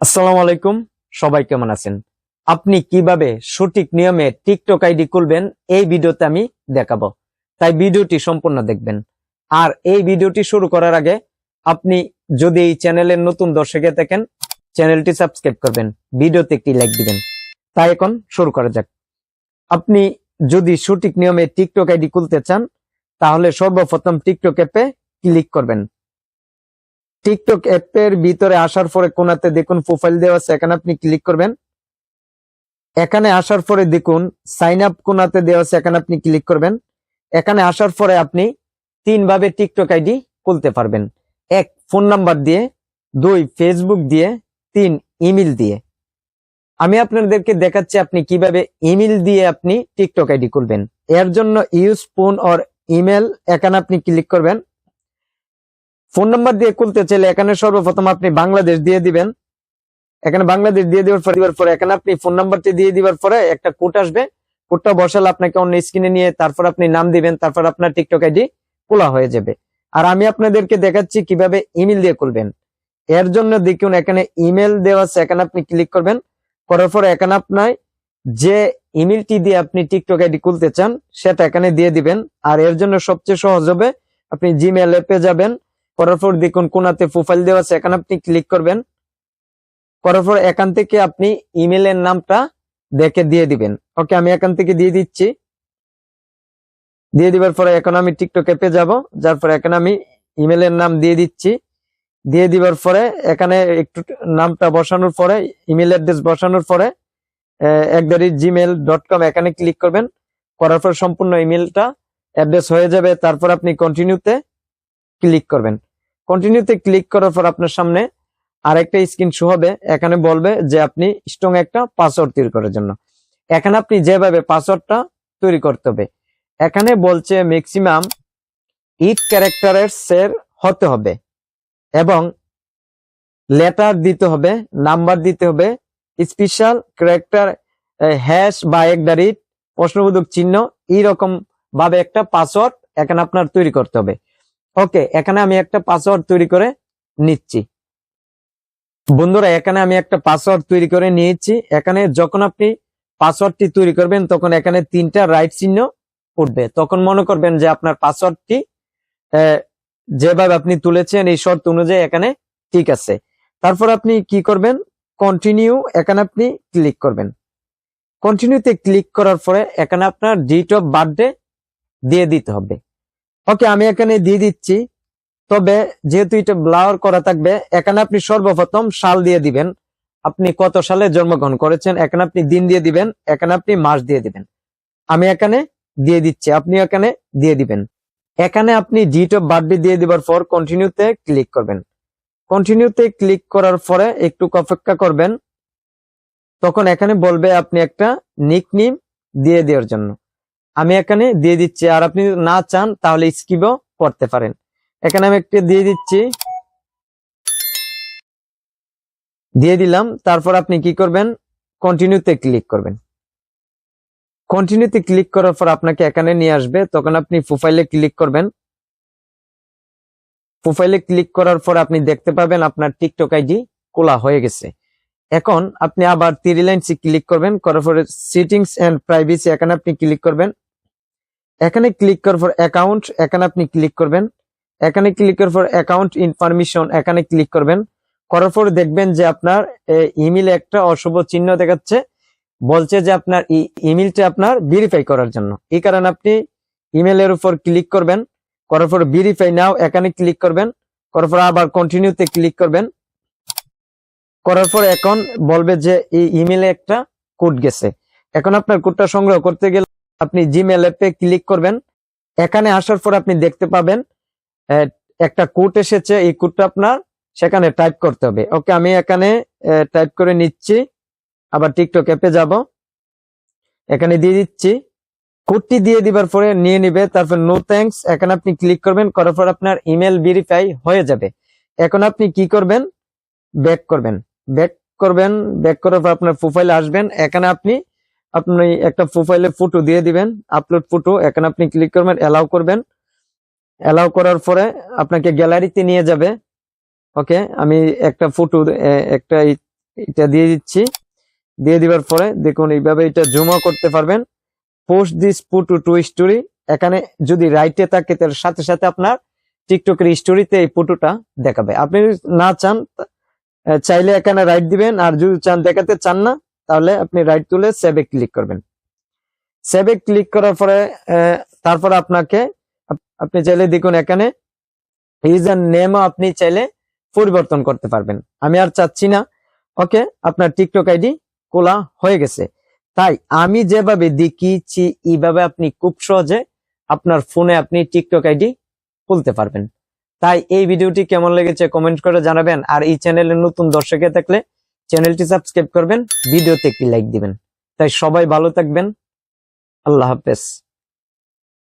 আসসালামু আলাইকুম, সবাই কেমন আছেন? আপনি কীভাবে সঠিক নিয়মে টিকটক আইডি খুলবেন, এই ভিডিওতে আমি দেখাবো। তাই ভিডিওটি সম্পূর্ণ দেখবেন। আর এই ভিডিওটি শুরু করার আগে আপনি যদি এই চ্যানেলের নতুন দর্শকে থাকেন চ্যানেলটি সাবস্ক্রাইব করবেন, ভিডিওতে একটি লাইক দিবেন। তাই এখন শুরু করা যাক। আপনি যদি সঠিক নিয়মে টিকটক আইডি খুলতে চান, তাহলে সর্বপ্রথম টিকটক অ্যাপে ক্লিক করবেন। টিকটক অ্যাপের ভিতরে আসার পরে কোনাতে দেখুন প্রোফাইল দেওয়া আছে, এখানে আপনি ক্লিক করবেন। এখানে আসার পরে দেখুন সাইন আপ কোনাতে দেওয়া আছে, এখানে আপনি ক্লিক করবেন। এখানে আসার পরে আপনি তিন ভাবে টিকটক আইডি খুলতে পারবেন। এক ফোন নাম্বার দিয়ে, দুই ফেসবুক দিয়ে, তিন ইমেল দিয়ে। আমি আপনাদেরকে দেখাচ্ছি আপনি কীভাবে ইমেল দিয়ে আপনি টিকটক আইডি খুলবেন। এর জন্য ইউজ ফোন অর ইমেল এখানে আপনি ক্লিক করবেন। ফোন নাম্বার দিয়ে খুলতে চাইলে এখানে সর্বপ্রথম আপনি বাংলাদেশ দিয়ে দিবেন। এখানে বাংলাদেশ দিয়ে দেওয়ার পরে দেওয়ার পরে এখানে আপনি ফোন নাম্বারটি দিয়ে দিবার পরে একটা কোড আসবে। কোডটা বসালে আপনাকে অন্য স্ক্রিনে নিয়ে তারপর আপনি নাম দিবেন, তারপর আপনার টিকটক আইডি খোলা হয়ে যাবে। আর আমি আপনাদেরকে দেখাচ্ছি কীভাবে ইমেল দিয়ে খুলবেন। এর জন্য দেখুন, এখানে ইমেল দেওয়া আছে, এখানে আপনি ক্লিক করবেন। করার পরে এখানে আপনার যে ইমেলটি দিয়ে আপনি টিকটক আইডি খুলতে চান, সেটা এখানে দিয়ে দিবেন। আর এর জন্য সবচেয়ে সহজ হবে, আপনি জিমেল অ্যাপে যাবেন। করার পর দেখুন কোনাতে প্রোফাইল দেওয়া আছে, এখানে আপনি ক্লিক করবেন। করার পর এখান থেকে আপনি ইমেলের নামটা দেখে দিয়ে দিবেন। ওকে আমি এখান থেকে দিয়ে দিচ্ছি। দিয়ে দিবার পরে এখন আমি টিকটক অ্যাপে যাব, যার পরে এখানে আমি ইমেলের নাম দিয়ে দিচ্ছি। দিয়ে দিবার পরে এখানে একটু নামটা বসানোর পরে ইমেল অ্যাড্রেস বসানোর পরে একদারি জিমেল ডট কম এখানে ক্লিক করবেন। করার পর সম্পূর্ণ ইমেলটা অ্যাড্রেস হয়ে যাবে। তারপর আপনি কন্টিনিউতে ক্লিক করবেন। কন্টিনিউতে ক্লিক করার পর আপনার সামনে আরেকটা স্ক্রিন শো হবে। এখানে বলবে যে আপনি স্ট্রং একটা পাসওয়ার্ড তৈরি করার জন্য। এখানে আপনি যেভাবে পাসওয়ার্ডটা তৈরি করতে হবে, এখানে বলছে ম্যাক্সিমাম ইট ক্যারেক্টারের সের হতে হবে এবং লেটার দিতে হবে নাম্বার দিতে হবে স্পেশাল ক্যারেক্টার হ্যাশ বা একদারিট প্রশ্নবোধক চিহ্ন এইরকম ভাবে একটা পাসওয়ার্ড এখানে আপনার তৈরি করতে হবে। ওকে, এখানে আমি একটা পাসওয়ার্ড তৈরি করে নিচ্ছি। বন্ধুরা, এখানে আমি একটা পাসওয়ার্ড তৈরি করে নিয়েছি। এখানে যখন আপনি পাসওয়ার্ডটি তৈরি করবেন, তখন এখানে তিনটা রাইট চিহ্ন উঠবে। তখন মনে করবেন যে আপনার পাসওয়ার্ডটি যেভাবে আপনি তুলেছেন এই শর্ত অনুযায়ী এখানে ঠিক আছে। তারপর আপনি কি করবেন? কন্টিনিউ এখানে আপনি ক্লিক করবেন। কন্টিনিউতে ক্লিক করার পরে এখানে আপনার ডেট অফ বার্থডে দিয়ে দিতে হবে। ওকে আমি এখানে দিয়ে দিচ্ছি। তবে যেহেতু এটা ব্লাওয়ার করা থাকবে, এখানে আপনি সর্বপ্রথম সাল দিয়ে দিবেন। আপনি কত সালে জন্মগ্রহণ করেছেন, এখানে আপনি দিন দিয়ে দিবেন, এখানে আপনি মাস দিয়ে দিবেন। আমি এখানে দিয়ে দিচ্ছি, আপনি এখানে দিয়ে দিবেন। এখানে আপনি ডিট অফ বার্থডে দিয়ে দিবার পর কন্টিনিউতে ক্লিক করবেন। কন্টিনিউতে ক্লিক করার পরে একটু অপেক্ষা করবেন। তখন এখানে বলবে আপনি একটা নিক দিয়ে দেওয়ার জন্য। আমি এখানে দিয়ে দিচ্ছি, আর আপনি না চান, তাহলে স্কিপও করতে পারেন। এখানে আমি একটা দিয়ে দিচ্ছি। দিয়ে দিলাম, তারপর আপনি কি করবেন? কন্টিনিউতে ক্লিক করবেন। কন্টিনিউতে ক্লিক করার পর আপনাকে এখানে নিয়ে আসবে। তখন আপনি প্রোফাইলে ক্লিক করবেন। প্রোফাইলে ক্লিক করার পর আপনি দেখতে পাবেন আপনার টিকটক আইডি খোলা হয়ে গেছে। এখন আপনি আবার থ্রি লাইনসে ক্লিক করবেন। করার পরে সিটিংস এন্ড প্রাইভেসি এখানে আপনি ক্লিক করবেন। এখানে ক্লিক করার পর অ্যাকাউন্ট এখানে আপনি ক্লিক করবেন। এখানে ক্লিক করার পর অ্যাকাউন্ট ইনফরমেশন এখানে ক্লিক করবেন। করার পর দেখবেন যে আপনার ইমেলে একটা অশুভ চিহ্ন দেখাচ্ছে। বলছে যে আপনার ইমেলটা আপনার ভেরিফাই করার জন্য। এই কারণে আপনি ইমেলের উপর ক্লিক করবেন। করার পর ভেরিফাই নাও এখানে ক্লিক করবেন। করার পর আবার কন্টিনিউতে ক্লিক করবেন। করার পর এখন বলবে যে এই ইমেলে একটা কোড গেছে। এখন আপনার কোডটা সংগ্রহ করতে গেলে আপনি জিমেল অ্যাপে ক্লিক করবেন। এখানে আসার পর আপনি দেখতে পাবেন একটা কোড এসেছে। এই কোডটা আপনার সেখানে টাইপ করতে হবে। ওকে আমি এখানে টাইপ করে নিচ্ছি। আবার টিকটক অ্যাপে যাব। এখানে দিয়ে দিচ্ছি। কোডটি দিয়ে দিবার পরে নিয়ে নিবে। তারপর নো থ্যাঙ্কস এখানে আপনি ক্লিক করবেন। করার পর আপনার ইমেল ভেরিফাই হয়ে যাবে। এখন আপনি কি করবেন? ব্যাক করবেন। ব্যাক করবেন। ব্যাক করার পর আপনার প্রোফাইল আসবেন। এখানে আপনি আপনি একটা প্রোফাইলে ফটো দিয়ে দিবেন আপলোড ফটো এখানে আপনি ক্লিক করবেন অ্যালাউ করবেন। অ্যালাউ করার পরে আপনাকে গ্যালারিতে নিয়ে যাবে। ওকে আমি একটা ফটো একটা এটা দিয়ে দিচ্ছি। দিয়ে দিবার পরে দেখুন, এইভাবে এটা জমা করতে পারবেন। Post this photo to story এখানে যদি রাইটে থাকে তার সাথে সাথে আপনার টিকটকের স্টোরিতে এই ফটোটা দেখাবে। আপনি না চান চাইলে এখানে রাইট দিবেন, আর যদি চান দেখাতে চান না তাহলে আপনি রাইট তুলে সেভে ক্লিক করবেন। সেভে ক্লিক করার পরে তারপরে আপনাকে আপনি চাইলে দেখুন এখানে ইউজার নেমও আপনি চাইলে পরিবর্তন করতে পারবেন। আমি আর চাচ্ছি না। ওকে, আপনার টিকটক আইডি খোলা হয়ে গেছে। তাই আমি যেভাবে দেখিয়েছি, এইভাবে আপনি খুব সহজে আপনার ফোনে আপনি টিকটক আইডি খুলতে পারবেন। তাই এই ভিডিওটি কেমন লেগেছে কমেন্ট করে জানাবেন। আর এই চ্যানেলে নতুন দর্শকে থাকলে চ্যানেলটি সাবস্ক্রাইব করবেন ভিডিওতে একটি লাইক দিবেন। তাই সবাই ভালো থাকবেন। আল্লাহ হাফেজ।